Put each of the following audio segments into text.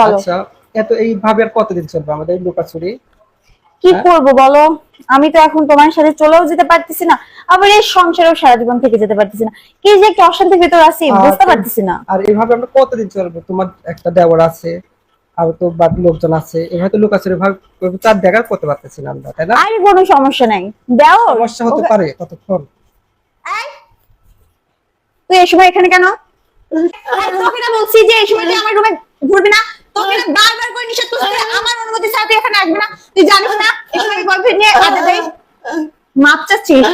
বলো। আচ্ছা এত এইভাবে আর কতদিন চলবে আমাদের লুকাচুরি কি হ্যাঁ? করব বলো? আমি তো এখন তোমার সাথে চলেও যেতে পারতেছি না আবার এই সংসারেও সারা জীবন থেকে যেতে পারতেছি না। কি যে একটা অশান্তির ভিতর আছি বুঝতে পারতেছি না। আর এইভাবে আমরা কতদিন চলবো? তোমার একটা দেওয়ার আছে আর তো বাকি লোকজন আছে এভাবে তো লুকাচুরি ভাবে চার দেখা করতে পারতেছি না আমরা তাই না? আরে কোনো সমস্যা নাই। দাও সমস্যা হতে পারে কতক্ষণ তুই এই সময় এখানে কেন? তোকে না বলছি যে এই সময় তুই আমার রুমে ঘুরবি না? তোকে বারবার করে নিষেধ করছি আমার অনুমতি ছাড়া তুই এখানে আসবি না। তুই জানিস না এই সময় নিয়ে আড্ডা দেই মাপ চাচ্ছিস?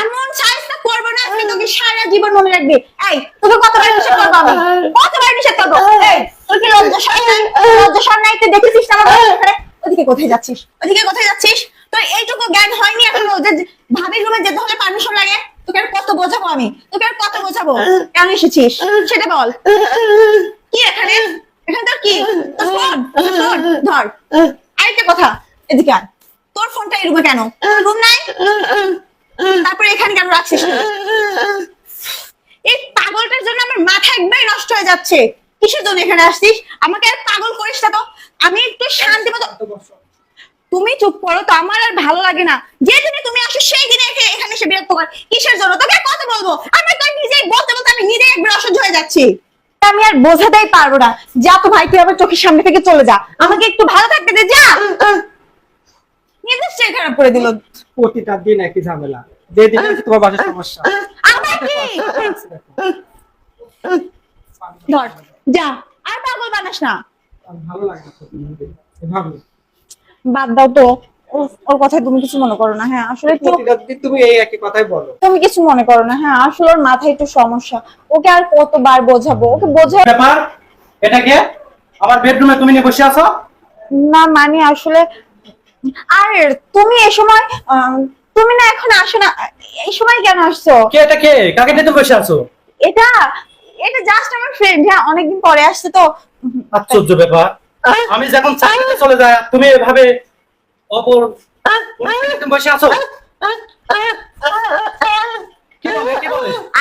এমন সাইজটা করব না তুই তোকে সারা জীবন মনে রাখবি। এই তোকে কতবার নিষেধ করব আমি? কতবার নিষেধ করব? এই তোর কি লজ্জা নাই? লজ্জা শরম নাই? তুই দেখেছিস না আমার এখানে ওদিকে কোথায় যাচ্ছিস? ওদিকে কোথায় যাচ্ছিস? তোর এইটুকু জ্ঞান হয়নি এখনও। যে ভাবির রুমে যেতে হলে পারমিশন লাগে। তোকে আর কত বোঝাবো আমি? তোকে আর কত বোঝাবো? কেন এসেছিস? সেটা বল। কি এখানে? এখানে তোর কি ধর। আরেকটা কথা এদিকে তোর ফোনটা এই রুমে কেন রুম নাই? তারপরে এখানে কেন রাখছিস এই পাগলটার জন্য আমার মাথা একবারই নষ্ট হয়ে যাচ্ছে। কিসের জন্য এখানে আসছিস? আমাকে আর পাগল করিস না তো। আমি একটু শান্তি মতো তুমি চুপ করো তো আমার আর ভালো লাগে না। যে দিনে তুমি আসো সেই দিনে এখানে এসে বিরক্ত কর কিসের জন্য? তোকে কত বলব? আমি তো নিজেই বলতে বলতে আমি নিজেই একবার অসহ্য হয়ে যাচ্ছি। আমি আর বোঝাতেই পারব না। যা তো ভাই তুই আমার চোখের সামনে থেকে চলে যা। আমাকে একটু ভালো থাকতে দে যা। নিজের খারাপ করে দিল। প্রতিটা দিন একই ঝামেলা। যে দিন তোমার বাসার সমস্যা। আমার কি? ধর যা। আর পাগল বানাস না। ভালো লাগে বাদ দাও তো। ওর কথায় তুমি কিছু মনে করো না হ্যাঁ আসলে তুমি এই একই কথাই বলো। তুমি কিছু মনে করো না হ্যাঁ আসলে ওর মাথায় একটু সমস্যা। ওকে আর কতবার বোঝাবো? ওকে বোঝা ব্যাপার এটা কে? আমার বেডরুমে তুমি নিয়ে বসে আছো? না মানে আসলে আর তুমি এই সময় তুমি না এখন আসো না এই সময় কেন আসছো? কে এটা কে? কাকে নিয়ে তুমি বসে আছো? এটা এটা জাস্ট আমার ফ্রেন্ড হ্যাঁ অনেকদিন পরে আসছে তো। আশ্চর্য ব্যাপার। আমি যখন চাকরিতে চলে যাই তুমি এভাবে অপর বসে আছো?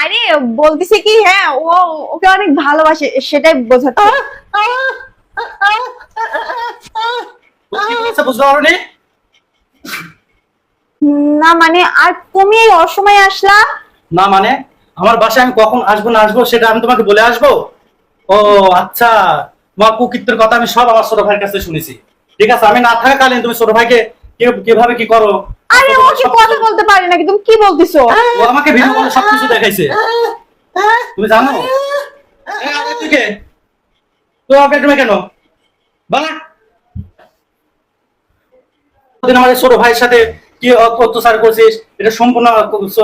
আরে বলতেছে কি হ্যাঁ ও ওকে অনেক ভালোবাসে সেটাই বুঝতে না মানে আর তুমি এই অসময়ে আসলা? না মানে আমার বাসায় আমি কখন আসব না আসব সেটা আমি তোমাকে বলে আসব? ও আচ্ছা। তোমার কুকিত্বের কথা আমি সব আমার ছোট ভাইয়ের কাছে শুনেছি। ঠিক আছে আমি না থাকাকালীন তুমি ছোট ভাইকে কীভাবে কি করো? আরে ও কি কথা বলতে পারে নাকি? তুমি কি বলতেছো? ও আমাকে ভিডিও কলে সবকিছু দেখাইছে। তুমি জানো? এই আরে তুই কে? তুই আমার বেডরুমে কেন? বলা। দিন আমাদের ছোট ভাইয়ের সাথে কি অত্যাচার করছিস? এটা সম্পূর্ণ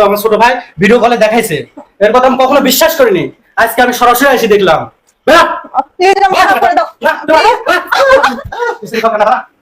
আমার ছোট ভাই ভিডিও কলে দেখাইছে। এর কথা আমি কখনো বিশ্বাস করিনি। আজকে আমি সরাসরি এসে দেখলাম। প্লিজ এটা মাফ করে দাও না, না, না, না।